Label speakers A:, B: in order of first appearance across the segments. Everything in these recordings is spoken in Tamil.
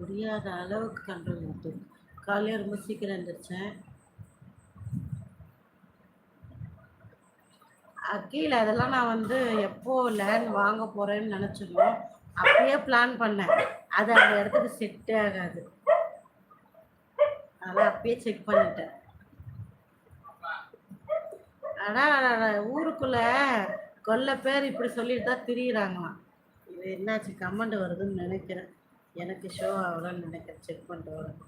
A: முடியாத அளவுக்கு கண்ட்ரோல் ஆகுது காலையில் ரொம்ப சீக்கிரம் எழுந்திரிச்சேன் கீழே அதெல்லாம் நான் வந்து எப்போ லேண்ட் வாங்க போகிறேன்னு நினச்சிருந்தோம். அப்படியே பிளான் பண்ணேன். அது அந்த இடத்துக்கு செட்டே ஆகாது. அதெல்லாம் அப்பயே செக் பண்ணிட்டேன். ஆனால் ஊருக்குள்ளே கொல்ல பேர் இப்படி சொல்லிட்டு தான் திரியிறாங்களாம். இது என்னாச்சு கமெண்ட் வருதுன்னு நினைக்கிறேன். எனக்கு ஷோ ஆகலான்னு நினைக்கிறேன். செக் பண்ணிட்டு வரேன்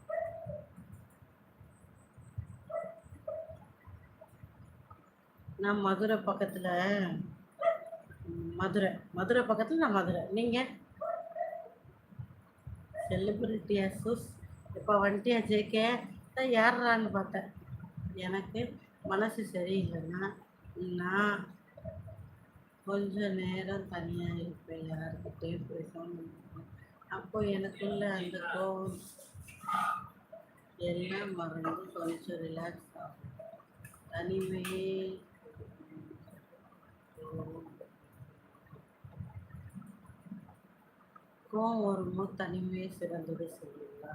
A: நான் மதுரை பக்கத்தில் மதுரை மதுரை பக்கத்தில் நான் மதுரை. நீங்கள் செலிபிரிட்டியா சூஸ் இப்போ வந்துட்டியா ஜேகே தான் யாருறான்னு பார்த்தேன். எனக்கு மனசு சரியில்லைன்னா நான் கொஞ்ச நேரம் தனியாக இருப்பேன். யாருக்கிட்டேயும் பேசாமல் அப்போ எனக்குள்ள அந்த கோவம் எல்லாம் மறந்து கொஞ்சம் ரிலாக்ஸ் ஆகும் தனிமையே. கோவம் வரும்போது தனிமையே சிறந்தது சொல்லுங்களா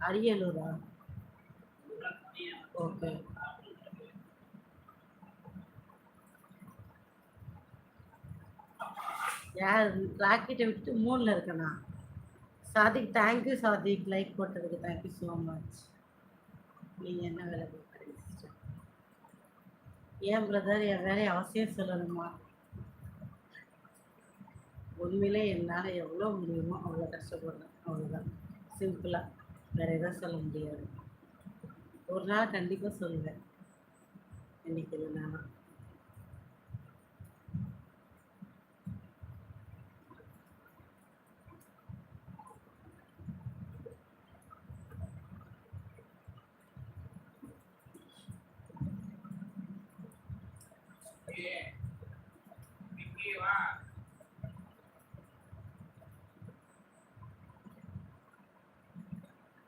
A: அரியலூரா. ஓகே. யார் ராக்கெட்டை விட்டு மூணில் இருக்கண்ணா Sadiq thank you Sadiq like போட்டதுக்கு தேங்க்யூ ஸோ மச் நீங்கள் என்ன வேலை பார்க்குறீங்க ஏன் பிரதர் என் வேலையை அவசியம் சொல்லணுமா? உண்மையிலே என்னால் எவ்வளோ முடியுமோ அவ்வளோ கஷ்டப்படுறேன். அவ்வளோதான் சிம்பிளாக வேறு எதுவும் சொல்ல முடியாது. ஒரு நாள் கண்டிப்பாக சொல்லுவேன்.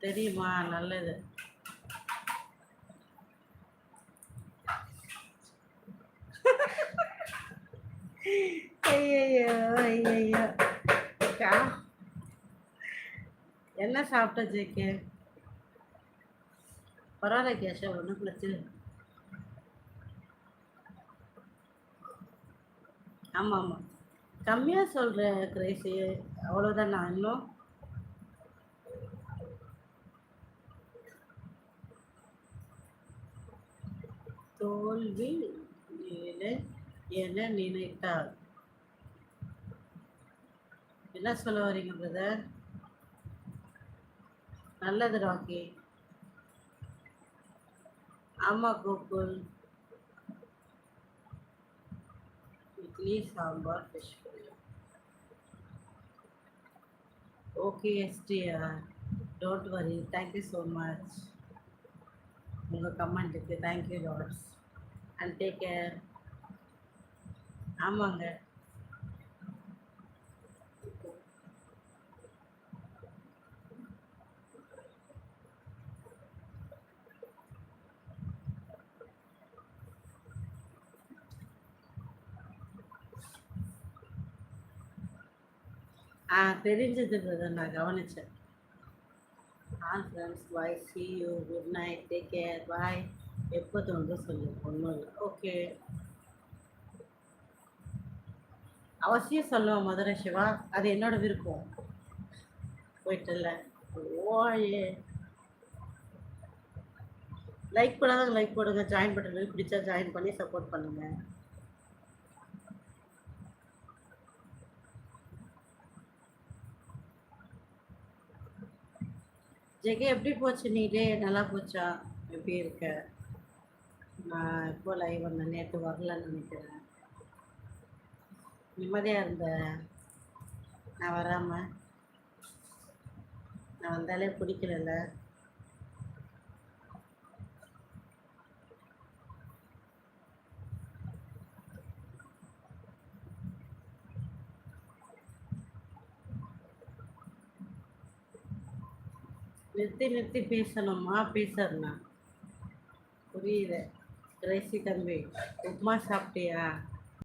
A: தெரியுமா? நல்லது. அக்கா என்ன சாப்பிட்ட ஜேகே பரவாயில்ல கேஷா ஒன்றும் பிரச்சனை ஆமாம் ஆமாம் கம்மியாக சொல்கிற கிரேசி அவ்வளோதான் நான் இன்னும் தோல்வி என நினைத்தார் என்ன சொல்ல வரீங்க பிரதர் நல்லது ராக்கி. ஆமாம் Gokul. Idli sambar fish okay STR don't worry thank you so much உங்கள் கமெண்ட்டுக்கு thank you lots and take care ஆமாங்க. ஆ தெரிஞ்சதுன்றதை நான் கவனித்தேன் ஆ friends bye see you good night take care bye எப்போ தோணுதோ சொல்லு. ஒன்றும் இல்லை. ஓகே அவசியம் சொல்லுவோம் மதுரை சிவா. அது என்னோட விருப்பம். போயிட்டுல ஓயே. லைக் பண்ணாதான் லைக் போடுங்க. ஜாயின் பண்ணுறது பிடிச்சா ஜாயின் பண்ணி சப்போர்ட் பண்ணுங்கள் ஜெகே எப்படி போச்சு நீலே? நல்லா போச்சா? எப்படி இருக்க? நான் இப்போ லைவ் வந்தேன். நேற்று வரலன்னு நினைக்கிறேன். நிம்மதியாக இருந்த? நான் வராமல் நான் வந்தாலே பிடிக்கல நிறுத்தி நிறுத்தி பேசணுமா? பேசறனா? புரியுது. கிரேசி தம்பி உப்புமா சாப்பிட்டியா?